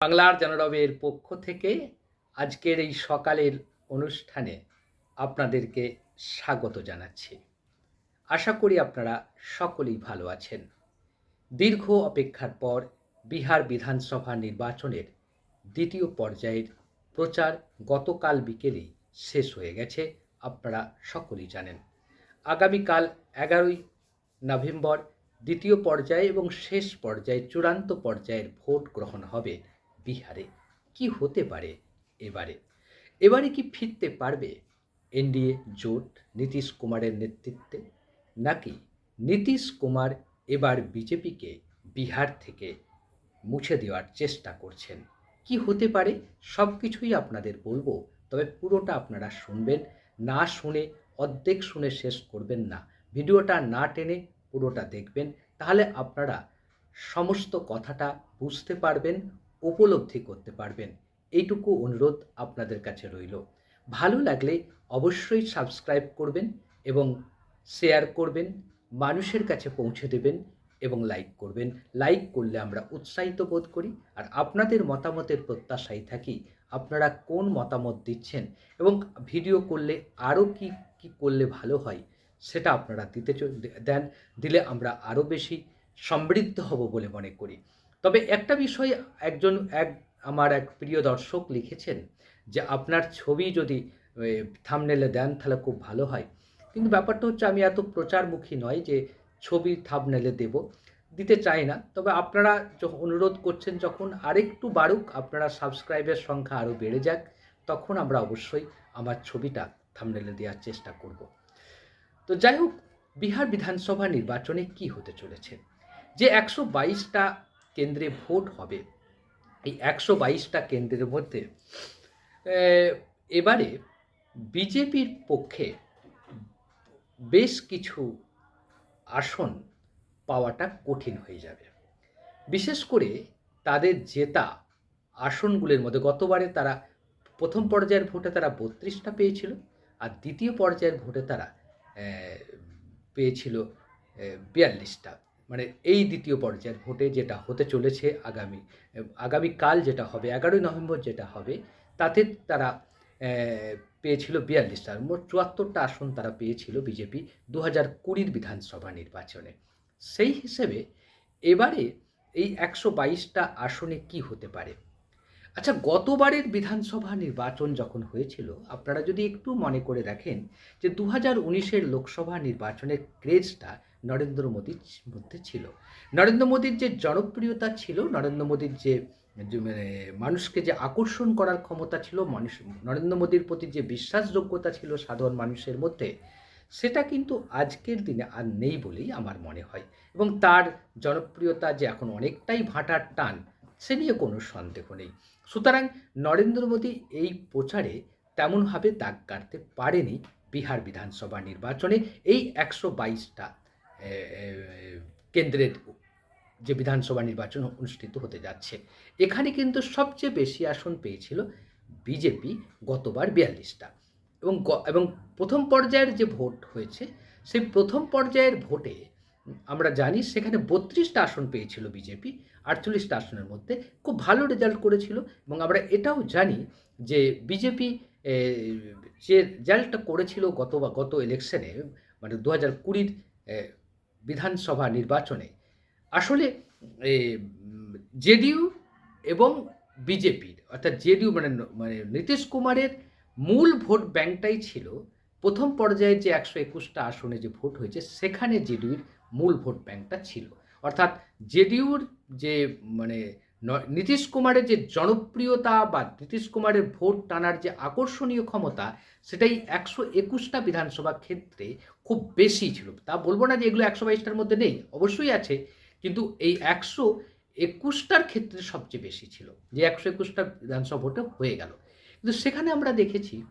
বাংলার জনরবের পক্ষ থেকে আজকের এই সকালের অনুষ্ঠানে আপনাদেরকে স্বাগত জানাচ্ছি। আশা করি আপনারা সকলেই ভালো আছেন। দীর্ঘ অপেক্ষার পর বিহার বিধানসভা নির্বাচনের দ্বিতীয় পর্যায়ের প্রচার গতকাল বিকেলেই শেষ হয়ে গেছে, আপনারা সকলেই জানেন। আগামীকাল এগারোই নভেম্বর দ্বিতীয় পর্যায়ে এবং শেষ পর্যায়ে চূড়ান্ত পর্যায়ের ভোট গ্রহণ হবে বিহারে। কি হতে পারে এবারে? এবারে কি ফিরতে পারবে এনডিএ জোট নীতিশ কুমারের নেতৃত্বে? নাকি নীতিশ কুমার এবার বিজেপিকে বিহার থেকে মুছে দেওয়ার চেষ্টা করছেন? কি হতে পারে? সব কিছুই আপনাদের বলব, তবে পুরোটা আপনারা শুনবেন। না শুনে, অর্ধেক শুনে শেষ করবেন না। ভিডিওটা না টেনে পুরোটা দেখবেন। তাহলে আপনারা সমস্ত কথাটা বুঝতে পারবেন উপলব্ধি করতে পারবেন। এইটুকু অনুরোধ আপনাদের কাছে রইল। ভালো লাগলে অবশ্যই সাবস্ক্রাইব করবেন এবং শেয়ার করবেন, মানুষের কাছে পৌঁছে দেবেন এবং লাইক করবেন। লাইক করলে আমরা উৎসাহিত বোধ করি। আর আপনাদের মতামতের প্রত্যাশায় থাকি আপনারা কোন মতামত দিচ্ছেন এবং ভিডিও করলে আরও কি কি করলে ভালো হয় সেটা আপনারা দিতে দেন, দিলে আমরা আরও বেশি সমৃদ্ধ হব বলে মনে করি। তবে একটা বিষয় একজন এক, আমার এক প্রিয় দর্শক লিখেছেন যে আপনার ছবি যদি থামনেলে দেন তাহলে খুব ভালো হয়। কিন্তু ব্যাপারটা হচ্ছে আমি এত প্রচারমুখী নয় যে ছবি থামনেলে দেব, দিতে চাই না। তবে আপনারা যখন অনুরোধ করছেন যখন আরেকটু বাড়ুক, আপনারা সাবস্ক্রাইবের সংখ্যা আরও বেড়ে যাক, তখন আমরা অবশ্যই আমার ছবিটা থামনেলে দেওয়ার চেষ্টা করব। তো যাই হোক, বিহার বিধানসভা নির্বাচনে কি হতে চলেছে? যে একশো বাইশটা কেন্দ্রে ভোট হবে। এই একশো বাইশটা কেন্দ্রের মধ্যে এবারে বিজেপির পক্ষে বেশ কিছু আসন পাওয়াটা কঠিন হয়ে যাবে। বিশেষ করে তাদের জেতা আসনগুলির মধ্যে গতবারে তারা প্রথম পর্যায়ের ভোটে তারা বত্রিশটা পেয়েছিল আর দ্বিতীয় পর্যায়ের ভোটে তারা পেয়েছিল বিয়াল্লিশটা। মানে এই দ্বিতীয় পর্যায়ের ভোটে যেটা হতে চলেছে আগামী, আগামীকাল যেটা হবে, এগারোই নভেম্বর যেটা হবে, তাতে তারা পেয়েছিল বিয়াল্লিশটা মোট চুয়াত্তরটা আসন তারা পেয়েছিল বিজেপি দু হাজার কুড়ির বিধানসভা নির্বাচনে। সেই হিসেবে এবারে এই একশো বাইশটা আসনে কি হতে পারে? আচ্ছা গতবারের বিধানসভা নির্বাচন যখন হয়েছিল, আপনারা যদি একটু মনে করে রাখেন যে দু হাজার উনিশের লোকসভা নির্বাচনের ক্রেজটা নরেন্দ্র মোদীর মধ্যে ছিল। নরেন্দ্র মোদীর যে জনপ্রিয়তা ছিল, নরেন্দ্র মোদীর যে মানে মানুষকে যে আকর্ষণ করার ক্ষমতা ছিল, মানুষ, নরেন্দ্র মোদীর প্রতি যে বিশ্বাসযোগ্যতা ছিল সাধারণ মানুষের মধ্যে, সেটা কিন্তু আজকের দিনে আর নেই বলেই আমার মনে হয়। এবং তার জনপ্রিয়তা যে এখন অনেকটাই ভাটার টান, সে নিয়ে কোনো সন্দেহ নেই। সুতরাং নরেন্দ্র মোদী এই প্রচারে তেমনভাবে দাগ কাটতে পারেনি বিহার বিধানসভা নির্বাচনে। এই একশো বাইশটা কেন্দ্রের যে বিধানসভা নির্বাচন অনুষ্ঠিত হতে যাচ্ছে। এখানে কিন্তু সবচেয়ে বেশি আসন পেয়েছিল বিজেপি গতবার বিয়াল্লিশটা। এবং এবং প্রথম পর্যায়ের যে ভোট হয়েছে, সেই প্রথম পর্যায়ের ভোটে আমরা জানি সেখানে বত্রিশটা আসন পেয়েছিল বিজেপি, আটচল্লিশটা আসনের মধ্যে। খুব ভালো রেজাল্ট করেছিল এবং আমরা এটাও জানি যে বিজেপি যে রেজাল্টটা করেছিল গত বা গত ইলেকশনে মানে দু হাজার কুড়ির বিধানসভা নির্বাচনে। আসলে জেডিইউ এবং বিজেপির, অর্থাৎ জেডিইউ মানে মানে নীতিশ কুমারের মূল ভোট ব্যাংকটাই ছিল প্রথম পর্যায়ে যে একশো একুশটা আসনে যে ভোট হয়েছে, সেখানে জেডিউর মূল ভোট ব্যাংকটা ছিল। অর্থাৎ জেডিউর যে মানে নীতিশ কুমারের যে জনপ্রিয়তা বা নীতিশ কুমারের ভোট টানার যে আকর্ষণীয় ক্ষমতা, সেটাই একশো একুশটা বিধানসভা ক্ষেত্রে খুব বেশি ছিল। তা বলব না যে এগুলো একশো বাইশটার মধ্যে নেই, অবশ্যই আছে, কিন্তু এই একশো একুশটার ক্ষেত্রে সবচেয়ে বেশি ছিল, যে একশো একুশটা বিধানসভা ভোটে হয়ে গেল। কিন্তু সেখানে আমরা দেখেছি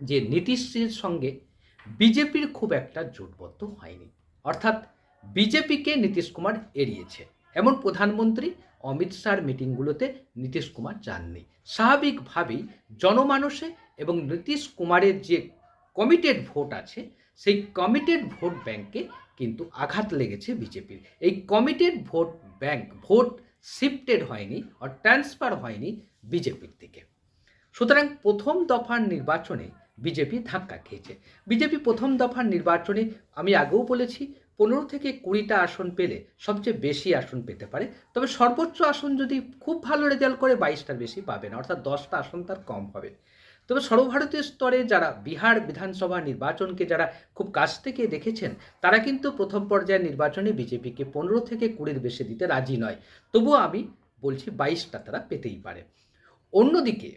যে নীতিশের সঙ্গে বিজেপির খুব একটা জোটবদ্ধ হয়নি। অর্থাৎ বিজেপিকে নীতিশ কুমার এড়িয়েছে। এমন প্রধানমন্ত্রী অমিত শাহর মিটিংগুলোতে নীতিশ কুমার যাননি। স্বাভাবিকভাবেই জনমানসে এবং নীতিশ কুমারের যে কমিটেড ভোট আছে, সেই কমিটেড ভোট ব্যাংকে কিন্তু আঘাত লেগেছে বিজেপির। এই committed vote bank vote shifted হয়নি আর ট্রান্সফার হয়নি বিজেপির দিকে। সুতরাং প্রথম দফার নির্বাচনে বিজেপি ধাক্কা খেয়েছে। বিজেপি প্রথম দফার নির্বাচনে আমি আগেও বলেছি পনেরো থেকে কুড়িটা আসন পেলে সবচেয়ে বেশি আসন পেতে পারে। তবে সর্বোচ্চ আসন যদি খুব ভালো রেজাল্ট করে, বাইশটার বেশি পাবে না অর্থাৎ দশটা আসন তার কম হবে। তবে সর্বভারতীয় স্তরে যারা বিহার বিধানসভা নির্বাচনকে যারা খুব কাছ থেকে দেখেছেন, তারা কিন্তু প্রথম পর্যায়ের নির্বাচনে বিজেপিকে পনেরো থেকে কুড়ির বেশি দিতে রাজি নয়। তবুও আমি বলছি বাইশটা তারা পেতেই পারে। অন্যদিকে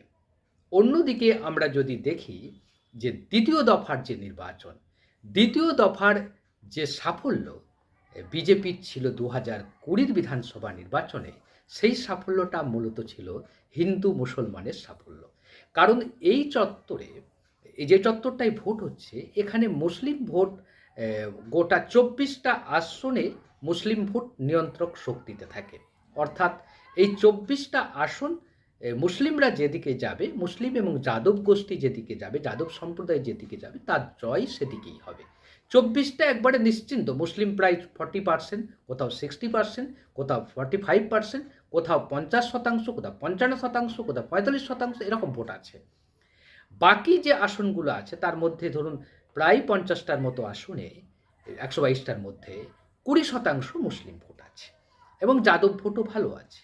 অন্যদিকে আমরা যদি দেখি যে দ্বিতীয় দফার যে নির্বাচন, দ্বিতীয় দফার যে সাফল্য বিজেপির ছিল দু হাজার কুড়ির বিধানসভা নির্বাচনে, সেই সাফল্যটা মূলত ছিল হিন্দু মুসলমানের সাফল্য। কারণ এই চত্বরে, এই যে চত্বরটায় ভোট হচ্ছে, এখানে মুসলিম ভোট গোটা চব্বিশটা আসনে মুসলিম ভোট নিয়ন্ত্রক শক্তিতে থাকে। অর্থাৎ এই চব্বিশটা আসন মুসলিমরা যেদিকে যাবে, মুসলিম এবং যাদব গোষ্ঠী যেদিকে যাবে, যাদব সম্প্রদায় যেদিকে যাবে, তার জয় সেদিকেই হবে। চব্বিশটা একবারে নিশ্চিন্ত। মুসলিম প্রায় ফর্টি পার্সেন্ট কোথাও সিক্সটি পার্সেন্ট কোথাও ফর্টি ফাইভ পার্সেন্ট কোথাও পঞ্চাশ শতাংশ, কোথাও পঞ্চান্ন শতাংশ, কোথাও পঁয়তাল্লিশ শতাংশ, এরকম ভোট আছে। বাকি যে আসনগুলো আছে, তার মধ্যে ধরুন প্রায় পঞ্চাশটার মতো আসনে, একশো বাইশটার মধ্যে কুড়ি শতাংশ মুসলিম ভোট আছে এবং যাদব ভোটও ভালো আছে।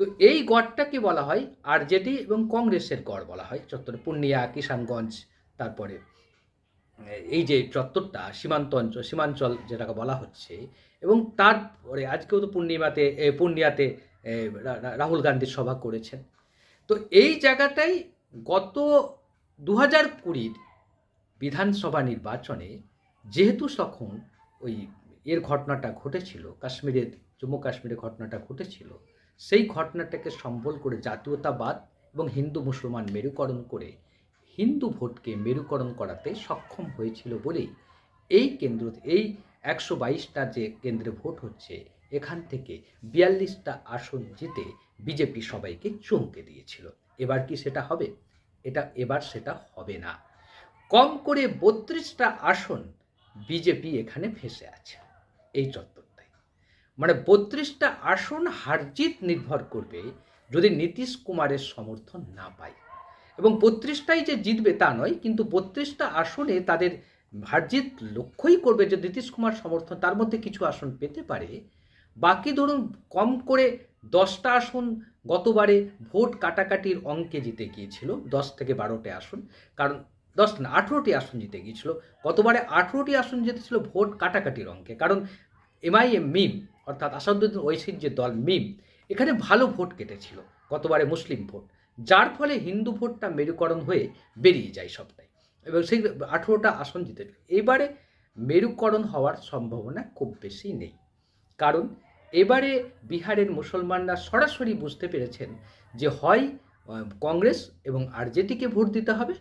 তো এই গড়টাকে বলা হয় আরজেডি এবং কংগ্রেসের গড় বলা হয়, চত্বরে পূর্ণিয়া, কিষানগঞ্জ, তারপরে এই যে চত্বরটা, সীমান্ত অঞ্চল, সীমাঞ্চল যেটাকে বলা হচ্ছে, এবং তারপরে আজকেও তো পূর্ণিমাতে পূর্ণিয়াতে রাহুল গান্ধীর সভা করেছেন। তো এই জায়গাটাই গত দু হাজার কুড়ির বিধানসভা নির্বাচনে যেহেতু তখন ওই এর ঘটনাটা ঘটেছিল, কাশ্মীরের, জম্মু কাশ্মীরের ঘটনাটা ঘটেছিল, সেই ঘটনাটাকে সম্বল করে জাতীয়তাবাদ এবং হিন্দু মুসলমান মেরুকরণ করে হিন্দু ভোটকে মেরুকরণ করাতে সক্ষম হয়েছিল বলেই এই কেন্দ্র, এই একশো বাইশটা যে কেন্দ্রে ভোট হচ্ছে, এখান থেকে বিয়াল্লিশটা আসন জিতে বিজেপি সবাইকে চমকে দিয়েছিল। এবার কি সেটা হবে? এটা এবার সেটা হবে না। কম করে বত্রিশটা আসন বিজেপি এখানে ফেসে আছে। এই চত্বরটায়। মানে বত্রিশটা আসন হারজিত নির্ভর করবে যদি নীতিশ কুমারের সমর্থন না পায়। এবং বত্রিশটাই যে জিতবে তা নয়, কিন্তু বত্রিশটা আসনে তাদের হারজিত লক্ষ্যই করবে যে নীতিশ কুমার সমর্থন, তার মধ্যে কিছু আসন পেতে পারে। বাকি ধরুন, কম করে দশটা আসন গতবারে ভোট কাটাকাটির অঙ্কে জিতে গিয়েছিল, দশ থেকে বারোটি আসন। কারণ দশ না, আঠেরোটি আসন জিতে গিয়েছিল। গতবারে আঠেরোটি আসন জিতেছিল ভোট কাটাকাটির অঙ্কে। কারণ এমআইএম মিম, অর্থাৎ আসাদুদ্দিন ঐশীর যে দল মিম, এখানে ভালো ভোট কেটেছিল, গতবারে মুসলিম ভোট। যার ফলে হিন্দু ভোটটা মেরুকরণ হয়ে বেরিয়ে যায় সবটাই। এবং সেই আঠেরোটা আসন জিতে এবারে মেরুকরণ হওয়ার সম্ভাবনা খুব বেশি নেই। কারণ এবারে বিহারের মুসলমানরা সরাসরি বুঝতে পেরেছেন যে হয় কংগ্রেস এবং আরজেডিকে ভোট দিতে হবে,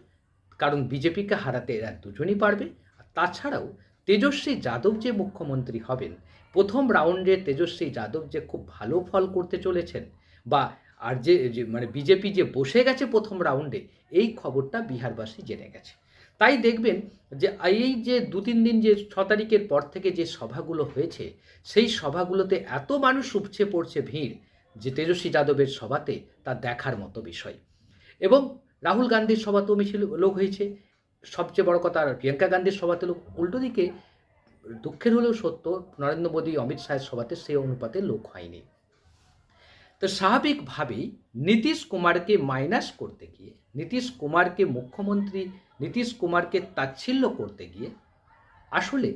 কারণ বিজেপিকে হারাতে এরা দুজনই পারবে। তাছাড়াও তেজস্বী যাদব যে মুখ্যমন্ত্রী হবেন, প্রথম রাউন্ডে তেজস্বী যাদব যে খুব ভালো ফল করতে চলেছেন বা আর যে মানে বিজেপি যে বসে গেছে প্রথম রাউন্ডে এই খবরটা বিহারবাসী জেনে গেছে। তাই দেখবেন যে, এই যে দু তিন দিন যে ছ তারিখের পর থেকে যে সভাগুলো হয়েছে, সেই সভাগুলোতে এত মানুষ উপচে পড়ছে ভিড় যে তেজস্বী যাদবের সভাতে তা দেখার মতো বিষয়। এবং রাহুল গান্ধীর সভাতেও মিছিল লোক হয়েছে। সবচেয়ে বড় কথা, প্রিয়াঙ্কা গান্ধীর সভাতে লোক, উল্টো দিকে দুঃখের হলেও সত্য, নরেন্দ্র মোদী, অমিত শাহের সভাতে সেই অনুপাতে লোক হয়নি। তো স্বাভাবিকভাবেই নীতিশ কুমারকে মাইনাস করতে গিয়ে, নীতিশ কুমারকে মুখ্যমন্ত্রী, নীতিশ কুমারকে তাচ্ছিল্য করতে গিয়ে আসলে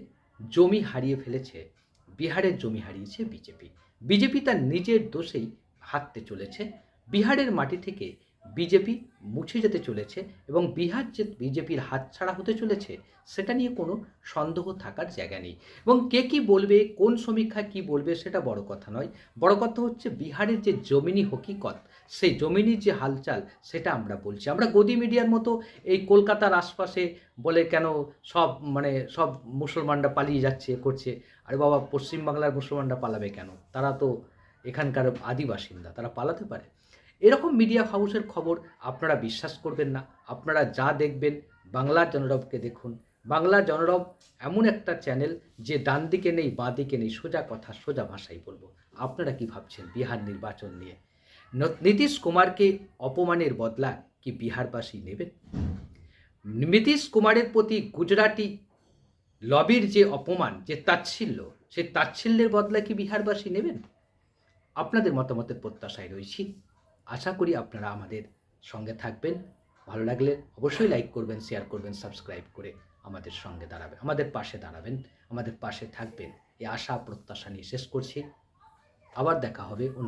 জমি হারিয়ে ফেলেছে বিহারের জমি হারিয়েছে বিজেপি। বিজেপি তার নিজের দোষেই হাততে চলেছে। বিহারের মাটি থেকে বিজেপি মুছে যেতে চলেছে এবং বিহার যে বিজেপির হাতছাড়া হতে চলেছে, সেটা নিয়ে কোনো সন্দেহ থাকার জায়গা নেই। এবং কে কি বলবে, কোন সমীক্ষা কি বলবে, সেটা বড় কথা নয়। বড় কথা হচ্ছে বিহারের যে জমিনি হকিকত, সেই জমিনি যে হালচাল, সেটা আমরা বলছি। আমরা গদি মিডিয়ার মতো এই কলকাতার আশপাশে বলে কেন সব মানে সব মুসলমানরা পালিয়ে যাচ্ছে করছে। আরে বাবা, পশ্চিমবাংলার মুসলমানরা পালাবে কেন? তারা তো এখানকার আদি বাসিন্দা তারা পালাতে পারে। এরকম মিডিয়া হাউসের খবর আপনারা বিশ্বাস করবেন না। আপনারা যা দেখবেন বাংলার জনরবকে দেখুন। বাংলা জনরব এমন একটা চ্যানেল যে ডান দিকে নেই, বাঁ দিকে নেই, সোজা কথা, সোজা ভাষায় বলব। আপনারা কি ভাবছেন বিহার নির্বাচন নিয়ে? নীতিশ কুমারকে অপমানের বদলা কি বিহারবাসী নেবেন? নীতিশ কুমারের প্রতি গুজরাটি লবির যে অপমান, যে তাচ্ছিল্য, সেই তাচ্ছিল্যের বদলা কি বিহারবাসী নেবেন? আপনাদের মতামতের প্রত্যাশায় রয়েছি। আশা করি আপনারা আমাদের সঙ্গে থাকবেন। ভালো লাগলে অবশ্যই লাইক করবেন শেয়ার করবেন সাবস্ক্রাইব করে আমাদের সঙ্গে দাঁড়াবেন আমাদের পাশে দাঁড়াবেন, আমাদের পাশে থাকবেন। এই আশা, প্রত্যাশা নিয়ে শেষ করছি। আবার দেখা হবে